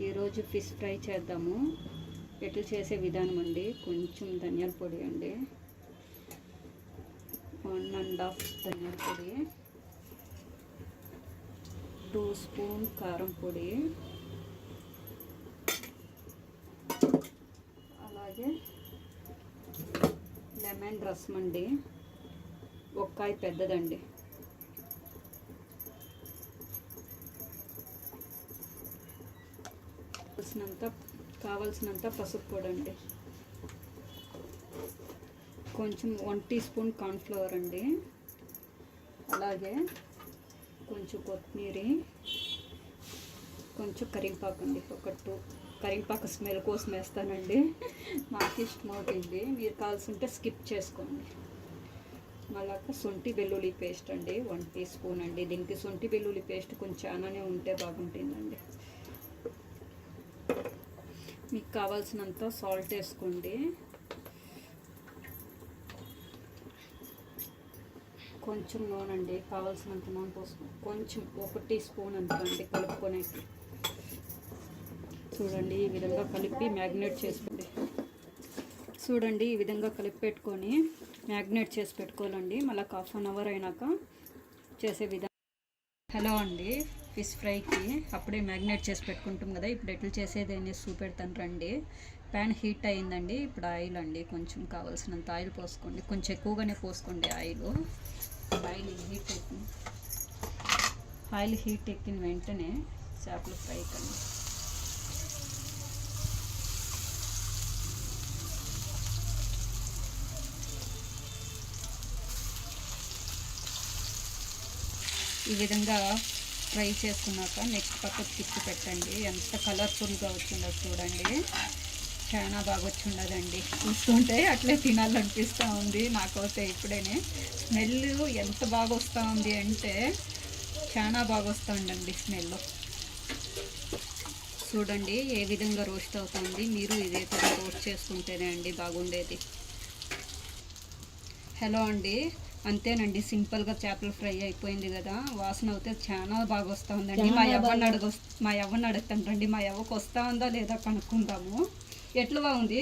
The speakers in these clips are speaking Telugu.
ఈరోజు ఫిష్ ఫ్రై చేద్దాము. ఎట్లా చేసే విధానం అండి? కొంచెం ధనియాల పొడి అండి. వన్ అండ్ హాఫ్ ధనియాల పొడి. టూ స్పూన్ కారం పొడి. అలాగే లెమన్ రసం అండి. ఒక్కాయ పెద్దదండి. కావలసినంత కావలసినంత పసుపు పొడి అండి. కొంచెం వన్ టీ స్పూన్ కార్న్ఫ్లవర్ అండి. అలాగే కొంచెం కొత్తిమీర కొంచెం కరింపాకు అండి ఒక టూ. కరింపాకు స్మెల్ కోసం వేస్తానండి. నాకు ఇష్టం అవుతుంది. మీరు కావాల్సింటే స్కిప్ చేసుకోండి. మళ్ళాక శొంఠి వెల్లుల్లి పేస్ట్ అండి. వన్ టీ స్పూన్ అండి. దీనికి శొంఠి వెల్లుల్లి పేస్ట్ కొంచెం చాలానే ఉంటే బాగుంటుంది. మీకు కావాల్సినంత సాల్ట్ వేసుకోండి. కొంచెం నూనె అండి కావాల్సినంత నూనె పోసుకో కొంచెం ఒక టీ స్పూన్ అంత అండి కలుపుకొని చూడండి ఈ విధంగా కలిపి మ్యాగ్నేట్ చేసుకోండి చూడండి ఈ విధంగా కలిపి పెట్టుకొని మ్యాగ్నేట్ చేసి పెట్టుకోవాలండి. మళ్ళీ హాఫ్ అన్ అవర్ అయినాక చేసే విధానం హలో అండి. ఫిష్ ఫ్రైకి అప్పుడే మ్యాగ్నేట్ చేసి పెట్టుకుంటాం కదా ఇప్పుడు ఎట్లా చేసేది అనేసి చూపెడతాను రండి. ప్యాన్ హీట్ అయిందండి ఇప్పుడు ఆయిల్ అండి కొంచెం కావాల్సినంత ఆయిల్ పోసుకోండి కొంచెం ఎక్కువగానే పోసుకోండి ఆయిల్. ఆయిల్ హీట్ ఎక్కింది. ఆయిల్ హీట్ ఎక్కిన వెంటనే చేపల ఫ్రై కండి. ఈ విధంగా ఫ్రై చేసుకున్నాక నెక్స్ట్ పక్కకు తిప్పి పెట్టండి. ఎంత కలర్ఫుల్గా వచ్చిందో చూడండి. చాలా బాగా వచ్చిండదండి. చూస్తుంటే అట్లే తినాలనిపిస్తూ ఉంది నాకైతే ఇప్పుడేనే. స్మెల్ ఎంత బాగా వస్తూ ఉంది అంటే చాలా బాగా వస్తుందండి స్మెల్. చూడండి ఏ విధంగా రోస్ట్ అవుతుంది. మీరు ఇదే విధంగా రోస్ట్ చేసుకుంటేనే అండి బాగుండేది. హలో అండి. అంతేనండి సింపుల్గా చేపల ఫ్రై అయిపోయింది కదా. వాసన అయితే చాలా బాగా వస్తూ ఉందండి మా ఎవ్వని అడుగు మా ఎవ్వని అడుగుతానండి మా ఎవ్వకు వస్తూ ఉందా లేదా కనుక్కుందాము. ఎట్లా బాగుంది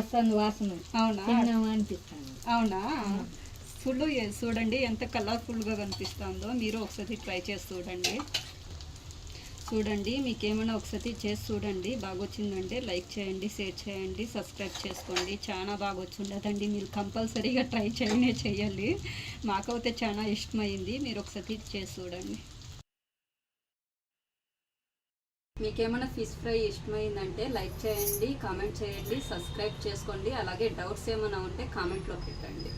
వస్తుంది వాసన. అవునా? అవునా? ఫుల్ చూడండి ఎంత కలర్ఫుల్గా కనిపిస్తుందో. మీరు ఒకసారి ట్రై చేసి చూడండి. చూడండి మీకు ఏమైనా ఒకసారి చేసి చూడండి. బాగా వచ్చిందంటే లైక్ చేయండి షేర్ చేయండి సబ్స్క్రైబ్ చేసుకోండి. చాలా బాగా వచ్చిండదండి మీరు కంపల్సరీగా ట్రై చేయనే చేయాలి. మాకైతే చాలా ఇష్టమైంది. మీరు ఒకసారి చేసి చూడండి. మీకేమైనా ఫిష్ ఫ్రై ఇష్టమైందంటే లైక్ చేయండి కామెంట్ చేయండి సబ్స్క్రైబ్ చేసుకోండి. అలాగే డౌట్స్ ఏమైనా ఉంటే కామెంట్లో పెట్టండి.